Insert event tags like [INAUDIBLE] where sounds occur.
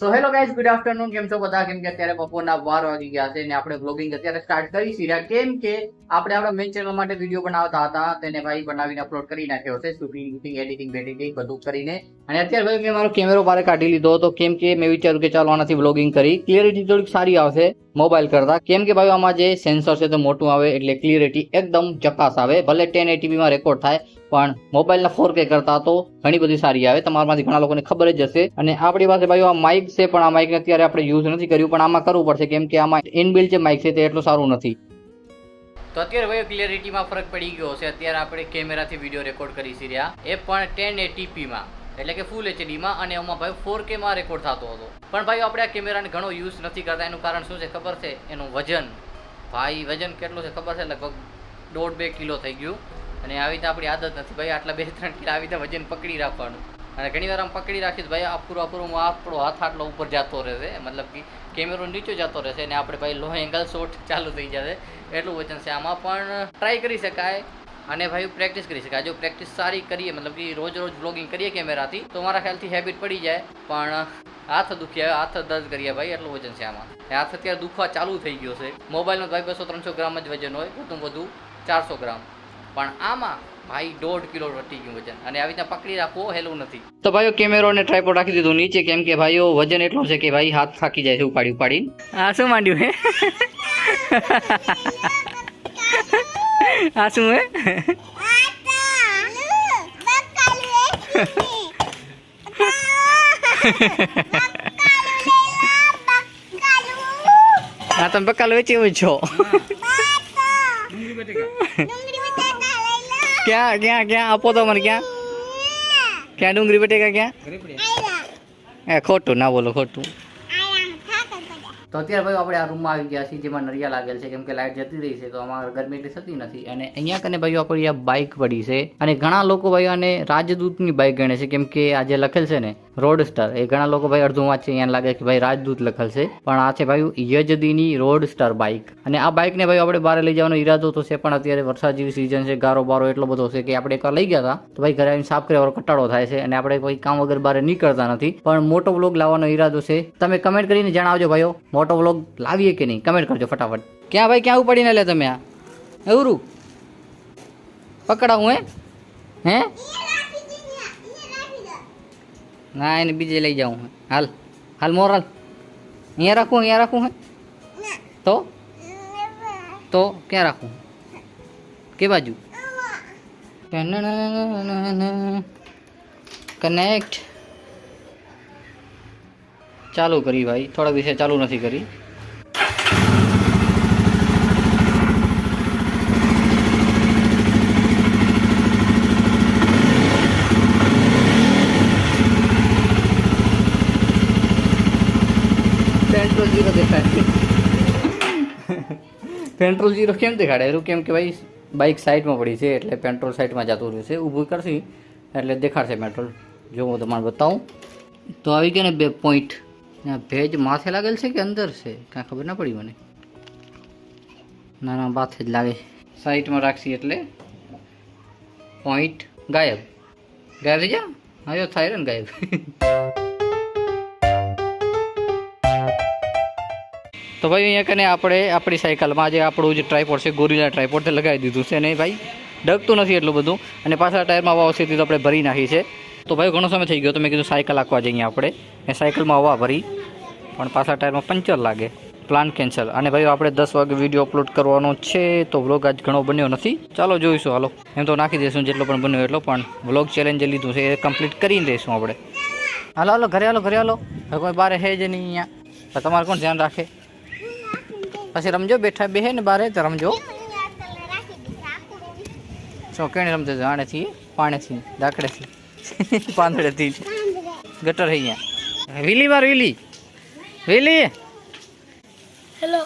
So hello guys good afternoon કેમ છો બધા? કેમ કે અત્યારે બપોરના બાર વાગી ગયા છે અને આપણે બ્લોગિંગ અત્યારે સ્ટાર્ટ કરી રહ્યા કેમ કે આપણે આપણા મેઇન ચેનલ માટે વીડિયો બનાવતા હતા, તેને ભાઈ બનાવીને અપલોડ કરી નાખ્યો છે. શૂટિંગ શૂટિંગ એડિટિંગ બેડિટિંગ બધું કરીને. અને અત્યારે ભાઈ મેં મારો કેમેરો બહાર કાઢી લીધો હતો. કેમ કે મેં વિચાર્યું કે ચાલો આનાથી બ્લોગિંગ કરી. ક્લિયરિટી થોડીક સારી આવશે. મોબાઈલ કરતા. કેમ કે ભાઈ, આમાં જે સેન્સર છે તે મોટું આવે એટલે ક્લિયરિટી એકદમ ચકાસ આવે. ભલે ટેન એટીપીમાં રેકોર્ડ થાય, પણ મોબાઈલના ફોર કે કરતા તો ઘણી બધી સારી આવે. તમારામાંથી ઘણા લોકોને ખબર જ હશે. અને આપણી પાસે ભાઈ, આ માઇક છે, પણ આ માઇક અત્યારે આપણે યુઝ નથી કર્યું, પણ આમાં કરવું પડશે. કેમ કે આમાં ઇનબિલ્ટ જે માઇક છે તે એટલું સારું નથી. તો અત્યારે ભાઈ ક્લિયરિટીમાં ફરક પડી ગયો છે અત્યારે આપણે કેમેરાથી વીડિયો રેકોર્ડ કરી રહ્યા. એ પણ ટેન એટીપીમાં એટલે કે ફૂલ એચડીમાં અને એમાં ભાઈ ફોર કેમાં રેકોર્ડ થતો હતો. પણ ભાઈ આપણે આ કેમેરાને ઘણો યુઝ નથી કરતા. એનું કારણ શું છે? ખબર છે? એનું વજન. ભાઈ, વજન કેટલું છે ખબર છે? લગભગ દોઢ બે કિલો થઈ ગયું. અને આવી રીતે આપણી આદત નથી ભાઈ. આટલા બે ત્રણ કિલો આવી રીતે વજન પકડી રાખવાનું. અને ઘણી વાર આમ પકડી રાખીશ ભાઈ આપણું આપણું આપણો હાથ આટલો ઉપર જતો રહેશે. મતલબ કે કેમેરો નીચે જતો રહેશે અને આપણે ભાઈ લો એંગલ શોટ ચાલુ થઈ જશે. એટલું વજન છે. આમાં પણ ટ્રાય કરી શકાય. અને ભાઈ પ્રેક્ટિસ કરી શકાય જો પ્રેક્ટિસ સારી કરીએ મતલબ કે રોજ રોજ બ્લોગિંગ કરીએ કેમેરાથી તો મારા ખ્યાલથી હેબિટ પડી જાય. પણ હાથ દુખી આવે હાથ દર્દ કરીએ ભાઈ એટલું વજન છે આમાં. હાથ અત્યારે દુખવા ચાલુ થઈ ગયો છે. મોબાઈલમાં ભાઈ બસો ત્રણસો ગ્રામ જ વજન હોય વધુ વધુ ચારસો ગ્રામ. પણ આમાં ભાઈ દોઢ કિલો વટી ગયું વજન. અને આવી રીતના પકડી રાખવો હેલું નથી. તો ભાઈઓ કેમેરો અને ટ્રાયપોડ રાખી દીધું નીચે કેમ કે ભાઈઓ વજન એટલું છે કે ભાઈ હાથ થાકી જાય છે ઉપાડી ઉપાડી આ શું માંડ્યું હે? [LAUGHS] આ શું હે? આ તમે બકાલ વેચી એવું છો. ક્યાં ક્યાં ક્યાં? આપો તો મને ક્યાં? ક્યાં ડુંગળી બટેકા ક્યાં? એ ખોટું ના બોલો ખોટું. તો અત્યારે ભાઈ આપણે આ રૂમમાં આવી ગયા છીએ જેમાં નરિયા લાગેલ છે, કેમ કે લાઇટ જતી રહી છે, તો અમારે ગરમી એટલી થતી નથી. અને અહીંયા કને ભાઈ આપણી આ બાઇક પડી છે. અને ઘણા લોકો ભાઈ આને રાજદૂતની બાઇક ગણે છે, કેમ કે આ જે લખેલ છે ને રોડસ્ટર એ ઘણા લોકો ભાઈ અડધું વાંચે, એમ લાગે કે ભાઈ રાજદૂત લખેલ છે પણ આ છે ભાઈ યજદીની રોડ સ્ટાર બાઇક અને આ બાઇકને ભાઈ આપણે બહાર લઈ જવાનો ઈરાદો તો છે, પણ અત્યારે વરસાદ જેવી સિઝન છે, ગારો બારો એટલો બધો છે કે આપણે એકવાર લઈ ગયા હતા તો ભાઈ ઘરે સાફ કર્યા કટાળો થાય છે અને આપણે કોઈ કામ વગર બહાર નીકળતા નથી. પણ મોટો વ્લોગ લાવવાનો ઈરાદો છે. તમે કમેન્ટ કરીને જણાવજો ભાઈઓ, મોટો વ્લોગ લાવીએ કે નહીં? કમેન્ટ કરજો ફટાફટ. ક્યાં ભાઈ, ક્યાં ઉપાડીને લે તમે આ? એવું પકડાવું હે? હે? ના એને બીજે લઈ જાઉં હે હાલ હાલ મોર હાલ અહીંયા રાખું અહીંયા રાખું હે તો તો ક્યાં રાખું કે બાજુ કનેક્ટ ચાલુ કરી ભાઈ થોડા દિવસે ચાલુ નથી કરી ઝીરો દેખાડે પેટ્રોલ જીરો કેમ દેખાડે એવું કેમ કે ભાઈ બાઇક સાઈડમાં પડી છે એટલે પેટ્રોલ સાઈડમાં જતું રહ્યું છે ઊભું કરશે એટલે દેખાડશે પેટ્રોલ જો હું તમારે બતાવું તો આવી ગયા ને બે પોઈન્ટ ભેજ માથે લાગેલ છે કે અંદર છે કાંઈ ખબર ના પડી મને ના ના માથે જ લાગે સાઈડમાં રાખશી એટલે પોઈન્ટ ગાયબ ગાયબ થઈ જા હા થાય ને ગાયબ તો ભાઈ અહીંયા કને આપણે આપણી સાયકલમાં જે આપણું જે ટ્રાયપોડ છે ગોરીલા ટ્રાયપોડ તે લગાવી દીધું છે અને ભાઈ? ડગતું નથી એટલું બધું. અને પાછા ટાયરમાં હવા આવશે તો આપણે ભરી નાખી છે. તો ભાઈ ઘણો સમય થઈ ગયો તો મેં કીધું સાયકલ આખવા જઈએ આપણે. એ સાયકલમાં હવા ભરી. પણ પાછા ટાયરમાં પંચર લાગે. પ્લાન કેન્સલ અને ભાઈ આપણે દસ વાગે વીડિયો અપલોડ કરવાનો છે તો વ્લોગ આજ ઘણો બન્યો નથી. ચાલો જોઈશું હાલો. એમ તો નાખી દઈશું જેટલો પણ બન્યો એટલો, પણ વ્લોગ ચેલેન્જ લીધું છે એ કમ્પ્લીટ કરીને દઈશું આપણે. હાલો હાલો, ઘરે હાલો ઘરે હાલો. કોઈ બારે હે જ નહીં અહીંયા. તમારે કોણ ધ્યાન રાખે? પછી રમજો બેઠા બેહે ને બારે તો રમજો. ચોકેણી રમજો જાણેથી પાણીથી દાખડેથી [LAUGHS] પાંદડેથી. ગટર અહીંયા. વીલી બાર વીલી. વીલી. હેલો